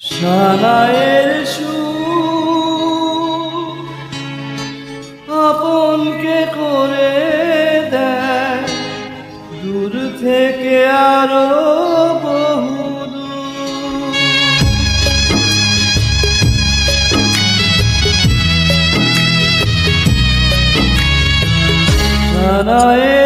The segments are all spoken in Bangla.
সানায়ের আপনকে করে দেয়। দূর থেকে আরও সানায়ের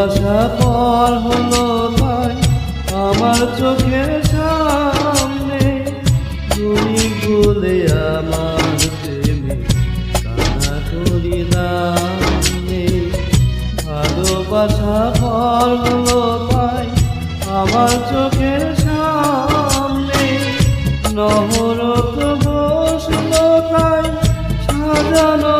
ভালোবাসা পর হলো তাই আমার চোখের সামনে গরিব বলে আমার প্রেমে খানা করি দানে ভালোবাসা পর হলো তাই আমার চোখের সামনে নহরত বসল তাই সাজানো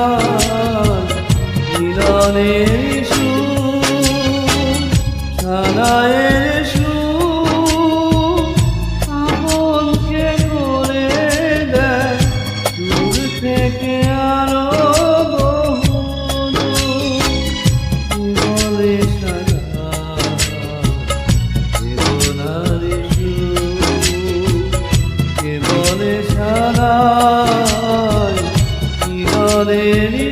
জীবনের সুখ সানায়ের সুখ আমলকে করে দেয় দূর থেকে আরও সারা জীবনের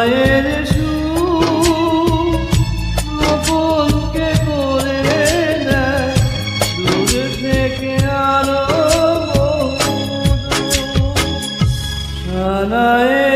গায়ের সুপনকে করে দেয়। সুর থেকে আলো সারায়